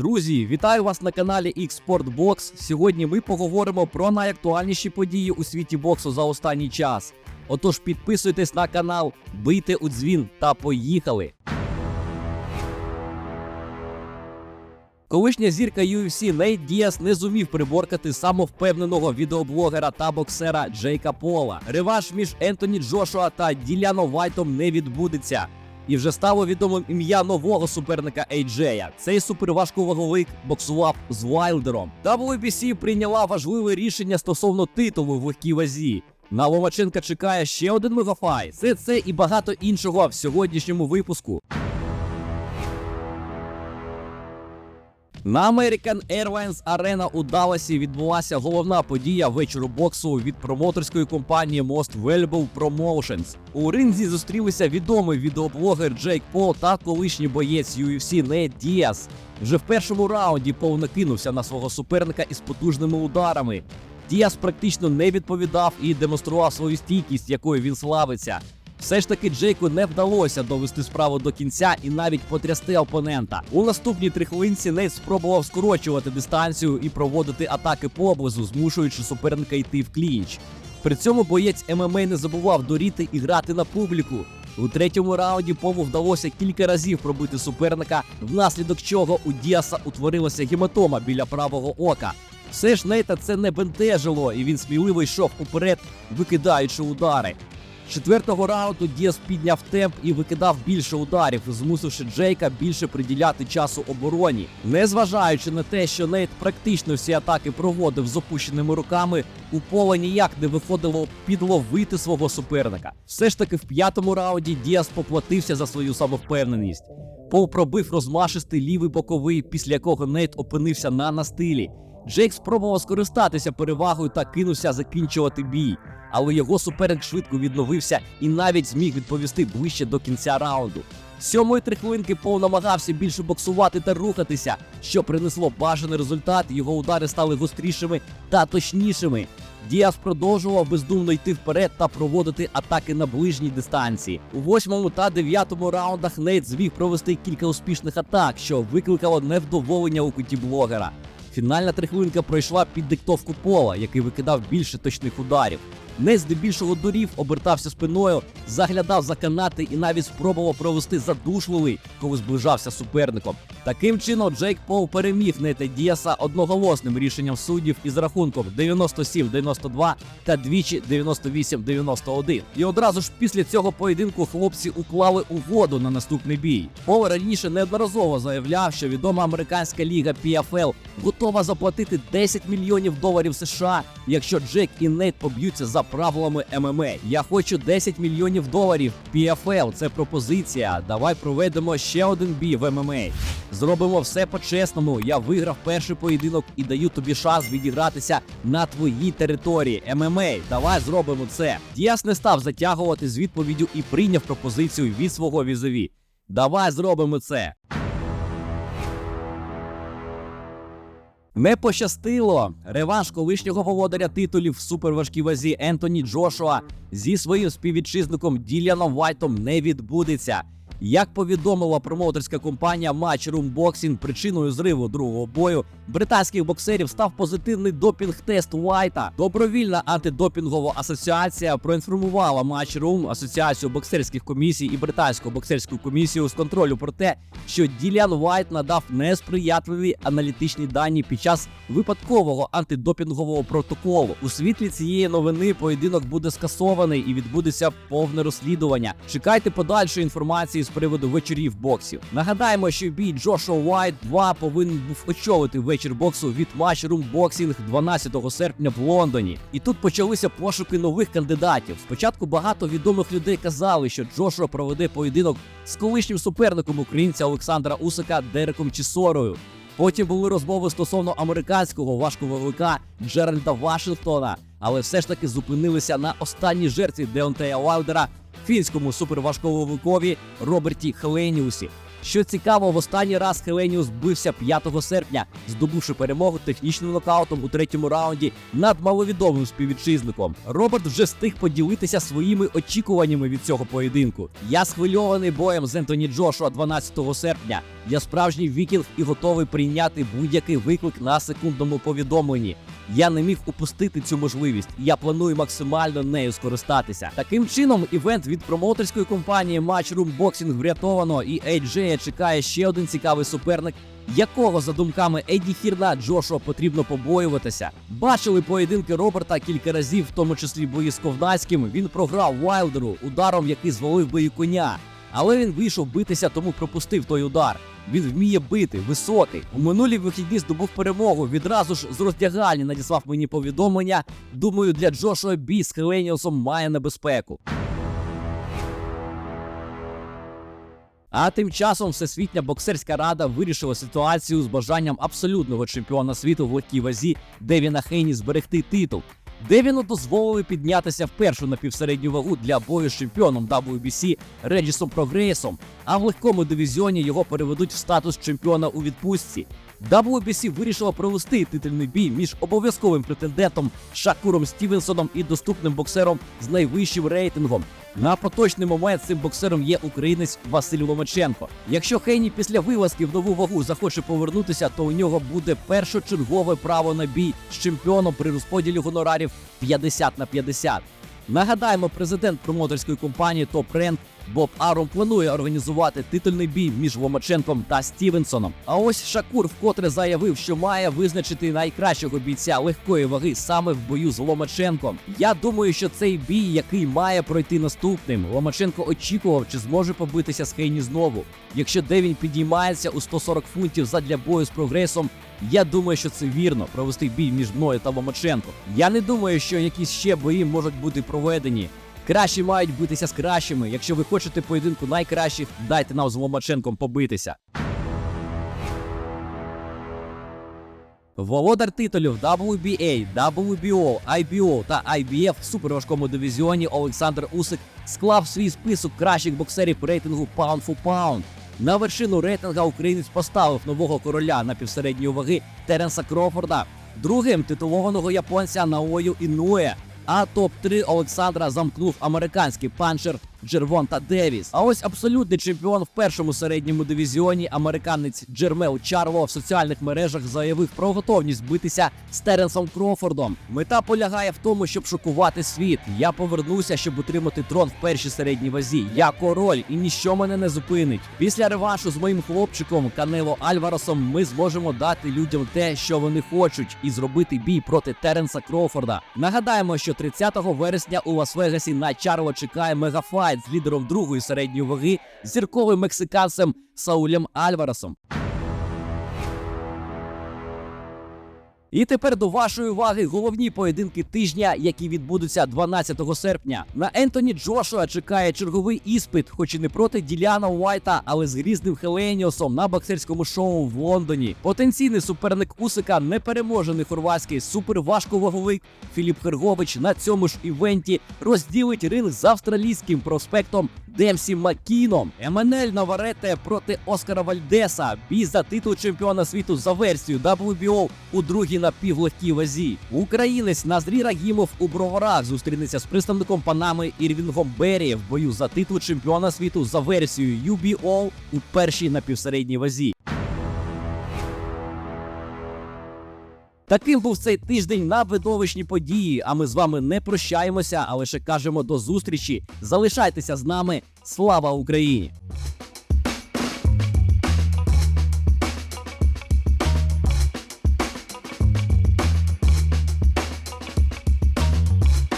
Друзі, вітаю вас на каналі Xportbox. Сьогодні ми поговоримо про найактуальніші події у світі боксу за останній час. Отож, підписуйтесь на канал, бийте у дзвін та поїхали. Колишня зірка UFC Нейт Діас не зумів приборкати самовпевненого відеоблогера та боксера Джейка Пола. Реванш між Ентоні Джошуа та Діляно Вайтом не відбудеться. І вже стало відомим ім'я нового суперника Ейджея. Цей суперважковаговик боксував з Вайлдером. WBC прийняла важливе рішення стосовно титулу в легкій вазі. На Ломаченка чекає ще один мегафай. Все це і багато іншого в сьогоднішньому випуску. На American Airlines Arena у Далласі відбулася головна подія вечору боксу від промоторської компанії Most Valuable Promotions. У ринзі зустрілися відомий відеоблогер Джейк Пол та колишній боєць UFC Нейт Діас. Вже в першому раунді Пол накинувся на свого суперника із потужними ударами. Діас практично не відповідав і демонстрував свою стійкість, якою він славиться. Все ж таки Джейку не вдалося довести справу до кінця і навіть потрясти опонента. У наступній трихлинці Нейт спробував скорочувати дистанцію і проводити атаки поблизу, змушуючи суперника йти в клінч. При цьому боєць ММА не забував доріти і грати на публіку. У третьому раунді Пому вдалося кілька разів пробити суперника, внаслідок чого у Діаса утворилася гематома біля правого ока. Все ж Нейта це не бентежило, і він сміливо йшов уперед, викидаючи удари. Четвертого раунду Діас підняв темп і викидав більше ударів, змусивши Джейка більше приділяти часу обороні. Незважаючи на те, що Нейт практично всі атаки проводив з опущеними руками, у пола ніяк не виходило підловити свого суперника. Все ж таки, в п'ятому раунді Діас поплатився за свою самовпевненість. Пол пробив розмашистий лівий боковий, після якого Нейт опинився на настилі. Джейк спробував скористатися перевагою та кинувся закінчувати бій. Але його суперник швидко відновився і навіть зміг відповісти ближче до кінця раунду. Сьомої три хвилинки Пол намагався більше боксувати та рухатися, що принесло бажаний результат. Його удари стали гострішими та точнішими. Діас продовжував бездумно йти вперед та проводити атаки на ближній дистанції. У восьмому та дев'ятому раундах Нейт зміг провести кілька успішних атак, що викликало невдоволення у куті блогера. Фінальна трихвилинка пройшла під диктовку пола, який викидав більше точних ударів. Не здебільшого дурів, обертався спиною, заглядав за канати і навіть спробував провести задушливий, коли зближався суперником. Таким чином, Джейк Пол переміг Нета Діаса одноголосним рішенням суддів із рахунком 97-92 та двічі 98-91. І одразу ж після цього поєдинку хлопці уклали угоду на наступний бій. Пол раніше неодноразово заявляв, що відома американська ліга PFL готова заплатити 10 мільйонів доларів США, якщо Джек і Нейт поб'ються за правилами ММА. Я хочу 10 мільйонів доларів. PFL – це пропозиція. Давай проведемо ще один бій в ММА. Зробимо все по-чесному. Я виграв перший поєдинок і даю тобі шанс відігратися на твоїй території. ММА. Давай зробимо це. Діас не став затягувати з відповіддю і прийняв пропозицію від свого візові. Давай зробимо це. Не пощастило. Реванш колишнього володаря титулів в суперважкій вазі Ентоні Джошуа зі своїм співвітчизником Діляном Вайтом не відбудеться. Як повідомила промоутерська компанія Matchroom Boxing, причиною зриву другого бою британських боксерів став позитивний допінг-тест Уайта. Добровільна антидопінгова асоціація проінформувала Matchroom, асоціацію боксерських комісій і британську боксерську комісію з контролю про те, що Ділян Уайт надав несприятливі аналітичні дані під час випадкового антидопінгового протоколу. У світлі цієї новини поєдинок буде скасований і відбудеться повне розслідування. Чекайте подальшої інформації з приводу вечорів боксів. Нагадаємо, що бій Джошуа Уайт 2 повинен був очолити вечір боксу від Matchroom Boxing 12 серпня в Лондоні. І тут почалися пошуки нових кандидатів. Спочатку багато відомих людей казали, що Джошуа проведе поєдинок з колишнім суперником українця Олександра Усика Дереком Чісорою. Потім були розмови стосовно американського важковика Джеральда Вашингтона, але все ж таки зупинилися на останній жертві Деонтея Вайлдера, фінському суперважковикові Роберті Хеленіусі. Що цікаво, в останній раз Хеленіус бився 5 серпня, здобувши перемогу технічним нокаутом у третьому раунді над маловідомим співвітчизником. Роберт вже встиг поділитися своїми очікуваннями від цього поєдинку. Я схвильований боєм з Ентоні Джошуа 12 серпня. Я справжній вікінг і готовий прийняти будь-який виклик на секундному повідомленні. Я не міг упустити цю можливість, і я планую максимально нею скористатися. Таким чином, івент від промоутерської компанії Matchroom Boxing врятовано, і AJ чекає ще один цікавий суперник, якого за думками Еді Хірна Джошуа потрібно побоюватися. Бачили поєдинки Роберта кілька разів, в тому числі бої з Ковнацьким. Він програв Вайлдеру ударом, який звалив би і коня. Але він вийшов битися, тому пропустив той удар. Він вміє бити, високий. У минулі вихідні здобув перемогу. Відразу ж з роздягальні надіслав мені повідомлення. Думаю, для Джошуа бій з Хеленіусом має небезпеку. А тим часом Всесвітня боксерська рада вирішила ситуацію з бажанням абсолютного чемпіона світу в легкій вазі Девіна Хейні зберегти титул. Девіну дозволили піднятися в першу напівсередню вагу для бою з чемпіоном WBC Реджісом Прогресом, а в легкому дивізіоні його переведуть в статус чемпіона у відпустці. WBC вирішила провести титульний бій між обов'язковим претендентом Шакуром Стівенсоном і доступним боксером з найвищим рейтингом. На поточний момент цим боксером є українець Василь Ломаченко. Якщо Хейні після вилазки в нову вагу захоче повернутися, то у нього буде першочергове право на бій з чемпіоном при розподілі гонорарів 50 на 50. Нагадаємо, президент промоутерської компанії Топ Rank Боб Аром планує організувати титульний бій між Ломаченком та Стівенсоном. А ось Шакур вкотре заявив, що має визначити найкращого бійця легкої ваги саме в бою з Ломаченком. Я думаю, що цей бій, який має пройти наступним, Ломаченко очікував, чи зможе побитися з Хейні знову. Якщо Девін підіймається у 140 фунтів задля бою з прогресом. Я думаю, що це вірно провести бій між мною та Ломаченко. Я не думаю, що якісь ще бої можуть бути проведені. Кращі мають битися з кращими. Якщо ви хочете поєдинку найкращих, дайте нам з Ломаченком побитися. Володар титулів WBA, WBO, IBO та IBF в суперважкому дивізіоні Олександр Усик склав свій список кращих боксерів рейтингу Pound for Pound. На вершину рейтинга українець поставив нового короля на півсередньої ваги Теренса Крофорда, другим титулованого японця Наою Інуе, а топ-3 Олександра замкнув американський панчер Джервонта Девіс. А ось абсолютний чемпіон в першому середньому дивізіоні, американець Джермел Чарло в соціальних мережах заявив про готовність битися з Теренсом Крофордом. Мета полягає в тому, щоб шокувати світ. Я повернуся, щоб утримати трон в першій середній вазі. Я король, і ніщо мене не зупинить. Після реваншу з моїм хлопчиком Канело Альваросом ми зможемо дати людям те, що вони хочуть, і зробити бій проти Теренса Крофорда. Нагадаємо, що 30 вересня у Лас-Вегасі на Чарло чекає мегафайт з лідером другої середньої ваги, зірковим мексиканцем Саулем Альваресом. І тепер до вашої уваги головні поєдинки тижня, які відбудуться 12 серпня. На Ентоні Джошуа чекає черговий іспит, хоч і не проти Діляна Уайта, але з грізним Хеленіосом на боксерському шоу в Лондоні. Потенційний суперник Усика непереможений хорватський суперважковаговик Філіп Хергович на цьому ж івенті розділить ринг з австралійським проспектом Демсі Макіном. Еманель Наварете проти Оскара Вальдеса. Бій за титул чемпіона світу за версією WBO у другій напівлегкій вазі. Українець Назрі Рагімов у броварах зустрінеться з представником Панами Ірвінгом Беррі в бою за титул чемпіона світу за версією UBO у першій напівсередній вазі. Таким був цей тиждень на видовищні події. А ми з вами не прощаємося, а лише кажемо до зустрічі. Залишайтеся з нами. Слава Україні!